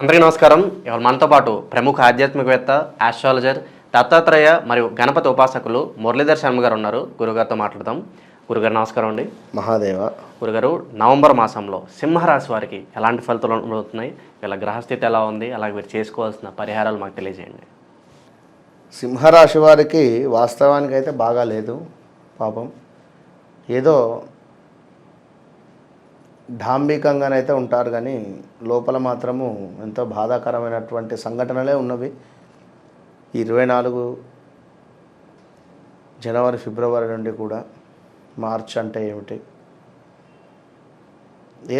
అందరికీ నమస్కారం. ఇవాళ మనతో పాటు ప్రముఖ ఆధ్యాత్మికవేత్త ఆస్ట్రాలజర్ దత్తాత్రేయ మరియు గణపతి ఉపాసకులు మురళీధర్ శర్మ గారు ఉన్నారు. గురుగారితో మాట్లాడదాం. గురుగారు నమస్కారం అండి. మహాదేవ. గురుగారు నవంబర్ మాసంలో సింహరాశి వారికి ఎలాంటి ఫలితాలు ఉండబోతున్నాయి? వీళ్ళ గ్రహస్థితి ఎలా ఉంది? అలాగే మీరు చేసుకోవాల్సిన పరిహారాలు మాకు తెలియజేయండి. సింహరాశి వారికి వాస్తవానికి అయితే బాగా లేదు. పాపం. ఏదో డాంబికంగానైతే ఉంటారు కానీ లోపల మాత్రము ఎంతో బాధాకరమైనటువంటి సంఘటనలే ఉన్నవి. ఇరవై నాలుగు జనవరి ఫిబ్రవరి నుండి కూడా మార్చ్ అంటే ఏమిటి?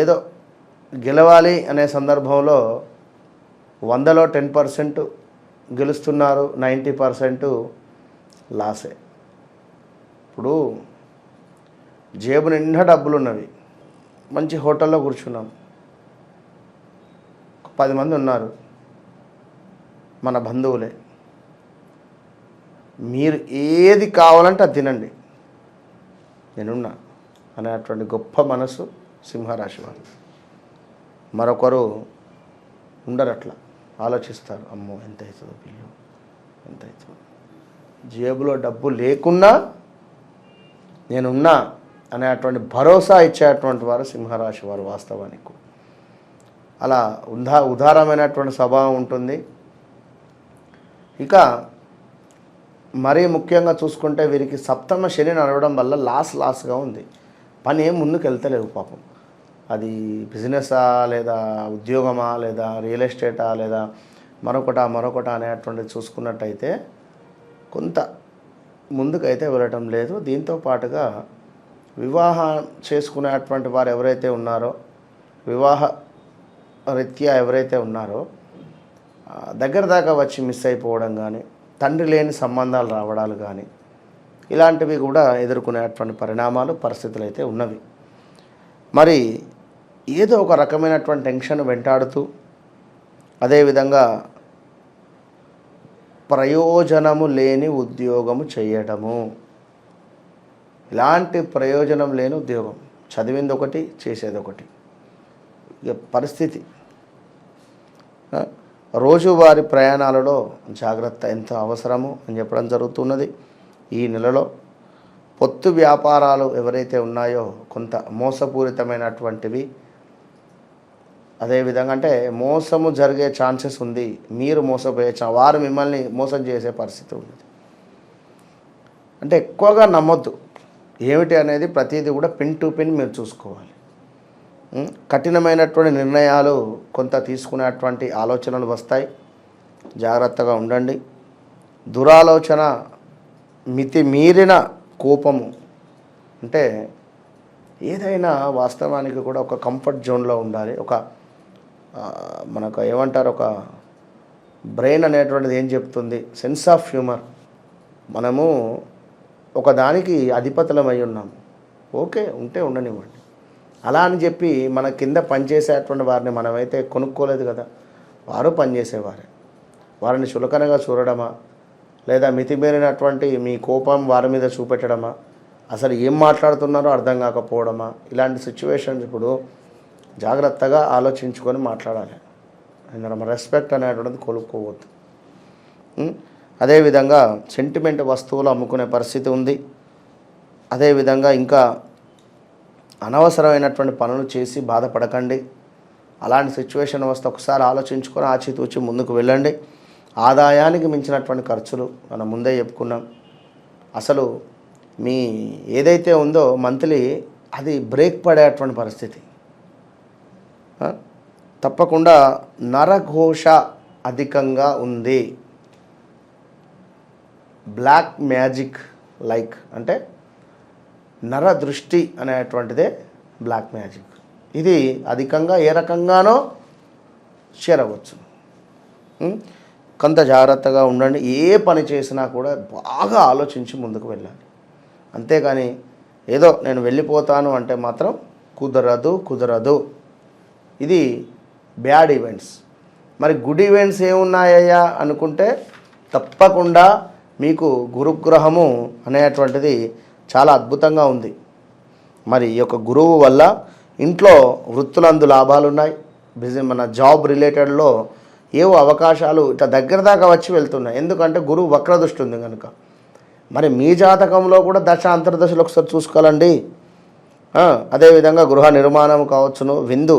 ఏదో గెలవాలి అనే సందర్భంలో వందలో టెన్ పర్సెంట్ గెలుస్తున్నారు నైంటీ పర్సెంట్ లాసే. ఇప్పుడు జేబు నిండా డబ్బులు ఉన్నవి మంచి హోటల్లో కూర్చున్నాం. పది మంది ఉన్నారు. మన బంధువులే. మీరు ఏది కావాలంటే అది తినండి. నేనున్నా అనేటువంటి గొప్ప మనసు సింహరాశి వారు. మరొకరు ఉండరు అట్లా ఆలోచిస్తారు అమ్మో ఎంత అవుతుందో పిల్లు ఎంత అవుతుందో. జేబులో డబ్బు లేకున్నా నేనున్నా అనేటువంటి భరోసా ఇచ్చేటువంటి వారు సింహరాశి వారు వాస్తవానికి. అలా ఉదా ఉదారమైనటువంటి స్వభావం ఉంటుంది. ఇక మరీ ముఖ్యంగా చూసుకుంటే వీరికి సప్తమ శని నడవడం వల్ల లాస్ లాస్గా ఉంది. పని ఏం ముందుకు వెళ్తలేవు పాపం. అది బిజినెసా లేదా ఉద్యోగమా లేదా రియల్ ఎస్టేటా లేదా మరొకట మరొకట అనేటువంటిది చూసుకున్నట్టయితే కొంత ముందుకైతే వెళ్ళటం లేదు. దీంతో పాటుగా వివాహం చేసుకునేటువంటి వారు ఎవరైతే ఉన్నారో వివాహ రీత్యా ఎవరైతే ఉన్నారో దగ్గర దాకా వచ్చి మిస్ అయిపోవడం కానీ తండ్రి లేని సంబంధాలు రావడాలు కానీ ఇలాంటివి కూడా ఎదుర్కొనేటువంటి పరిణామాలు పరిస్థితులు అయితే ఉన్నవి. మరి ఏదో ఒక రకమైనటువంటి టెన్షన్ వెంటాడుతూ అదేవిధంగా ప్రయోజనము లేని ఉద్యోగము చేయడము. ఎలాంటి ప్రయోజనం లేని ఉద్యోగం. చదివింది ఒకటి చేసేది ఒకటి ఇక పరిస్థితి. రోజువారి ప్రయాణాలలో జాగ్రత్త ఎంత అవసరము అని చెప్పడం జరుగుతున్నది. ఈ నెలలో పొత్తు వ్యాపారాలు ఎవరైతే ఉన్నాయో కొంత మోసపూరితమైనటువంటివి. అదేవిధంగా అంటే మోసము జరిగే ఛాన్సెస్ ఉంది. మీరు మోసపోయే వారు మిమ్మల్ని మోసం చేసే పరిస్థితి ఉంది అంటే ఎక్కువగా నమ్మొద్దు. ఏమిటి అనేది ప్రతిదీ కూడా పిన్ టు పిన్ మీరు చూసుకోవాలి. కఠినమైనటువంటి నిర్ణయాలు కొంత తీసుకునేటువంటి ఆలోచనలు వస్తాయి. జాగ్రత్తగా ఉండండి. దురాలోచన మితి మీరిన కోపము అంటే ఏదైనా వాస్తవానికి కూడా ఒక కంఫర్ట్ జోన్లో ఉండాలి. ఒక మనకు ఏమంటారు ఒక బ్రెయిన్ అనేటువంటిది ఏం చెప్తుంది? సెన్స్ ఆఫ్ హ్యూమర్ మనము ఒకదానికి అధిపతులమై ఉన్నాము ఓకే ఉంటే ఉండనివ్వండి. అలా అని చెప్పి మన కింద పనిచేసేటువంటి వారిని మనమైతే కొనుక్కోలేదు కదా. వారు పనిచేసేవారే. వారిని చులకనగా చూడడమా? లేదా మితిమీరినటువంటి మీ కోపం వారి మీద చూపెట్టడమా? అసలు ఏం మాట్లాడుతున్నారో అర్థం కాకపోవడమా? ఇలాంటి సిచ్యువేషన్స్ ఇప్పుడు జాగ్రత్తగా ఆలోచించుకొని మాట్లాడాలి. మనం రెస్పెక్ట్ అనేటువంటిది కోలుకోవద్దు అదేవిధంగా సెంటిమెంట్ వస్తువులు అమ్ముకునే పరిస్థితి ఉంది. అదేవిధంగా ఇంకా అనవసరమైనటువంటి పనులు చేసి బాధపడకండి. అలాంటి సిచ్యువేషన్ వస్తే ఒకసారి ఆలోచించుకొని ఆచితూచి ముందుకు వెళ్ళండి. ఆదాయానికి మించినటువంటి ఖర్చులు మనం ముందే చెప్పుకున్నాం. అసలు మీ ఏదైతే ఉందో మంత్లీ అది బ్రేక్ పడేటువంటి పరిస్థితి. తప్పకుండా నరఘోష అధికంగా ఉంది. బ్లాక్ మ్యాజిక్ లైక్ అంటే నర దృష్టి అనేటువంటిదే బ్లాక్ మ్యాజిక్. ఇది అధికంగా ఏ రకంగానో చేరవచ్చు. కొంత జాగ్రత్తగా ఉండండి. ఏ పని చేసినా కూడా బాగా ఆలోచించి ముందుకు వెళ్ళాలి. అంతేగాని ఏదో నేను వెళ్ళిపోతాను అంటే మాత్రం కుదరదు కుదరదు. ఇది బ్యాడ్ ఈవెంట్స్. మరి గుడ్ ఈవెంట్స్ ఏమున్నాయ్యా అనుకుంటే తప్పకుండా మీకు గురుగ్రహము అనేటువంటిది చాలా అద్భుతంగా ఉంది. మరి ఈ యొక్క గురువు వల్ల ఇంట్లో వృత్తులందు లాభాలు ఉన్నాయి బిజినెస్ మన జాబ్ రిలేటెడ్లో ఏవో అవకాశాలు ఇట్లా దగ్గర దాకా వచ్చి వెళ్తున్నాయి. ఎందుకంటే గురువు వక్రదృష్టి ఉంది కనుక మరి మీ జాతకంలో కూడా దశ అంతర్దశలు ఒకసారి చూసుకోవాలండి. అదేవిధంగా గృహ నిర్మాణం కావచ్చును విందు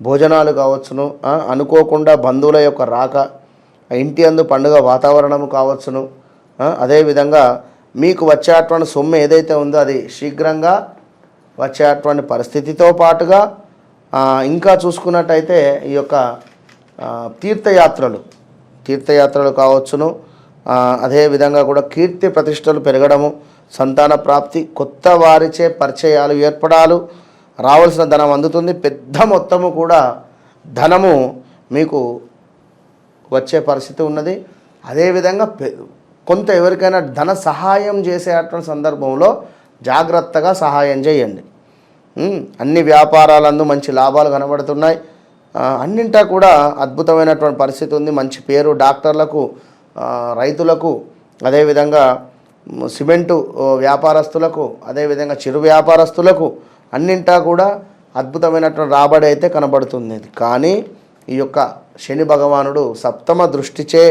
భోజనాలు కావచ్చును అనుకోకుండా బంధువుల యొక్క రాక ఇంటి అందు పండుగ వాతావరణము కావచ్చును అదేవిధంగా మీకు వచ్చేటువంటి సొమ్ము ఏదైతే ఉందో అది శీఘ్రంగా వచ్చేటువంటి పరిస్థితితో పాటుగా ఇంకా చూసుకున్నట్టయితే ఈ యొక్క తీర్థయాత్రలు తీర్థయాత్రలు కావచ్చును. అదేవిధంగా కూడా కీర్తి ప్రతిష్టలు పెరగడము సంతాన ప్రాప్తి కొత్త వారిచే పరిచయాలు ఏర్పడాలు రావాల్సిన ధనం అందుతుంది. పెద్ద మొత్తము కూడా ధనము మీకు వచ్చే పరిస్థితి ఉన్నది. అదేవిధంగా కొంత ఎవరికైనా ధన సహాయం చేసేటువంటి సందర్భంలో జాగ్రత్తగా సహాయం చేయండి. అన్ని వ్యాపారాలందు మంచి లాభాలు కనబడుతున్నాయి. అన్నింటా కూడా అద్భుతమైనటువంటి పరిస్థితి ఉంది. మంచి పేరు డాక్టర్లకు రైతులకు అదేవిధంగా సిమెంటు వ్యాపారస్తులకు అదేవిధంగా చిరు వ్యాపారస్తులకు అన్నింటా కూడా అద్భుతమైనటువంటి రాబడి అయితే కనబడుతుంది. కానీ ఈ యొక్క శని భగవానుడు సప్తమ దృష్టిచే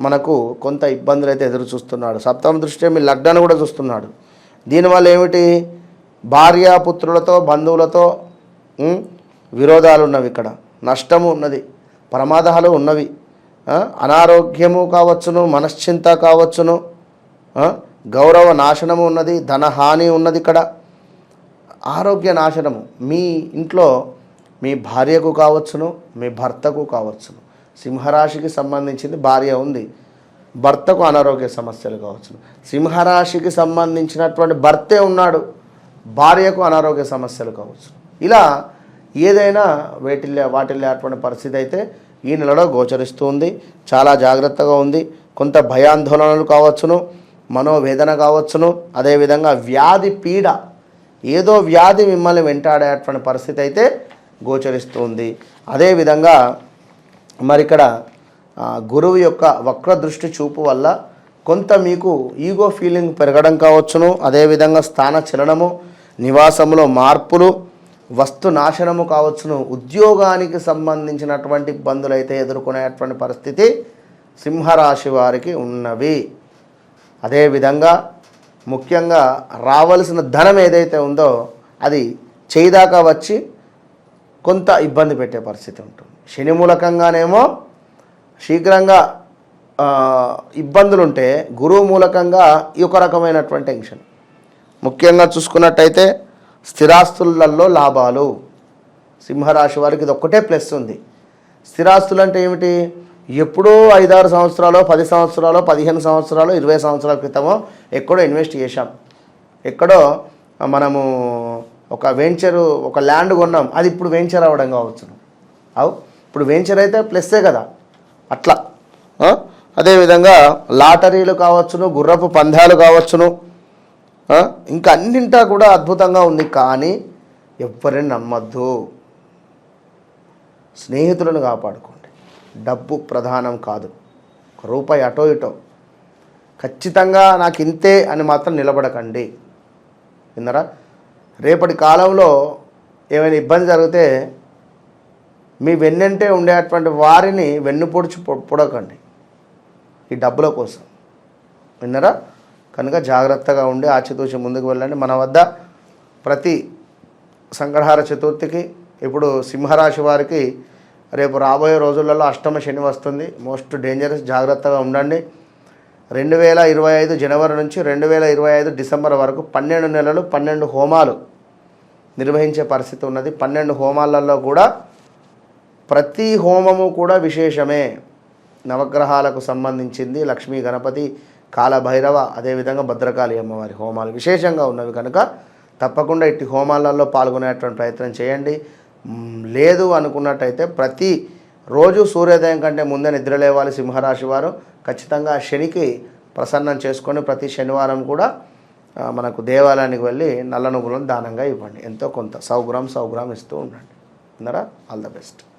మనకు కొంత ఇబ్బందులు అయితే ఎదురు చూస్తున్నాడు. సప్తమ దృష్టి మీ లగ్నాన్ని కూడా చూస్తున్నాడు. దీనివల్ల ఏమిటి? భార్యాపుత్రులతో బంధువులతో విరోధాలు ఉన్నవి ఇక్కడ. నష్టము ఉన్నది. ప్రమాదాలు ఉన్నవి. అనారోగ్యము కావచ్చును మనశ్చింత కావచ్చును. గౌరవ నాశనము ఉన్నది ధనహాని ఉన్నది ఇక్కడ. ఆరోగ్య నాశనము. మీ ఇంట్లో మీ భార్యకు కావచ్చును మీ భర్తకు కావచ్చును. సింహరాశికి సంబంధించింది భార్య ఉంది. భర్తకు అనారోగ్య సమస్యలు కావచ్చును సింహరాశికి సంబంధించినటువంటి భర్తే ఉన్నాడు. భార్యకు అనారోగ్య సమస్యలు కావచ్చు. ఇలా ఏదైనా వేటిల్లే వాటిల్లేటువంటి పరిస్థితి అయితే ఈ నెలలో గోచరిస్తుంది. చాలా జాగ్రత్తగా ఉంది. కొంత భయాందోళనలు కావచ్చును మనోవేదన కావచ్చును అదేవిధంగా వ్యాధి పీడ ఏదో వ్యాధి మిమ్మల్ని వెంటాడేటువంటి పరిస్థితి అయితే గోచరిస్తుంది. అదేవిధంగా మరి ఇక్కడ గురువు యొక్క వక్ర దృష్టి చూపు వల్ల కొంత మీకు ఈగో ఫీలింగ్ పెరగడం కావచ్చును. అదేవిధంగా స్థాన చలనము నివాసములో మార్పులు వస్తు నాశనము కావచ్చును. ఉద్యోగానికి సంబంధించినటువంటి ఇబ్బందులు అయితే ఎదుర్కొనేటువంటి పరిస్థితి సింహరాశి వారికి ఉన్నవి. అదేవిధంగా ముఖ్యంగా రావలసిన ధనం ఏదైతే ఉందో అది చేయిదాకా వచ్చి కొంత ఇబ్బంది పెట్టే పరిస్థితి ఉంటుంది. శని మూలకంగానేమో శీఘ్రంగా ఇబ్బందులుంటే గురువు మూలకంగా ఈ ఒక రకమైనటువంటి టెన్షన్. ముఖ్యంగా చూసుకున్నట్టయితే స్థిరాస్తులలో లాభాలు. సింహరాశి వారికి ఇది ఒక్కటే ప్లస్ ఉంది. స్థిరాస్తులు అంటే ఏమిటి? ఎప్పుడో ఐదారు సంవత్సరాలు పది సంవత్సరాలు పదిహేను సంవత్సరాలు ఇరవై సంవత్సరాల క్రితమో ఎక్కడో ఇన్వెస్ట్ చేశాం. ఎక్కడో మనము ఒక వెంచరు ఒక ల్యాండ్ కొన్నాం అది ఇప్పుడు వెంచర్ అవ్వడం కావచ్చు. అవు? ఇప్పుడు వెంచర్ అయితే ప్లస్సే కదా. అట్లా. అదేవిధంగా లాటరీలు కావచ్చును గుర్రపు పందాలు కావచ్చును. ఇంకా అన్నింటా కూడా అద్భుతంగా ఉంది. కానీ ఎవరిని నమ్మద్దు. స్నేహితులను కాపాడుకోండి. డబ్బు ప్రధానం కాదు. రూపాయి అటో ఇటో. ఖచ్చితంగా నాకు ఇంతే అని మాత్రం నిలబడకండి. విన్నరా? రేపటి కాలంలో ఏమైనా ఇబ్బంది జరిగితే మీ వెన్నంటే ఉండేటువంటి వారిని వెన్నుపొడుచు పొ- పొడకండి. ఈ డబ్బుల కోసం. విన్నరా? కనుక జాగ్రత్తగా ఉండి ఆచితూచి ముందుకు వెళ్ళండి. మన వద్ద ప్రతి సంగ్రహార చతుర్థికి ఇప్పుడు సింహరాశి వారికి రేపు రాబోయే రోజులలో అష్టమ శని వస్తుంది. మోస్ట్ డేంజరస్ జాగ్రత్తగా ఉండండి. రెండు వేల ఇరవై ఐదు జనవరి నుంచి రెండు వేల ఇరవై ఐదు డిసెంబర్ వరకు పన్నెండు నెలలు పన్నెండు హోమాలు నిర్వహించే పరిస్థితి ఉన్నది. పన్నెండు హోమాలలో కూడా ప్రతి హోమము కూడా విశేషమే. నవగ్రహాలకు సంబంధించింది. లక్ష్మీ గణపతి కాలభైరవ అదేవిధంగా భద్రకాళి అమ్మవారి హోమాలు విశేషంగా ఉన్నవి కనుక తప్పకుండా ఇట్టి హోమాలలో పాల్గొనేటువంటి ప్రయత్నం చేయండి. లేదు అనుకున్నట్టయితే ప్రతి రోజు సూర్యోదయం కంటే ముందే నిద్రలేవాలి సింహరాశి వారు. ఖచ్చితంగా శనికి ప్రసన్నం చేసుకొని ప్రతి శనివారం కూడా మనకు దేవాలయానికి వెళ్ళి నల్ల నువ్వులను దానంగా ఇవ్వండి. ఎంతో కొంత. సౌగ్రామ్ సౌగ్రామ్ ఇస్తూ ఉండండి. అందరా ఆల్ ద బెస్ట్.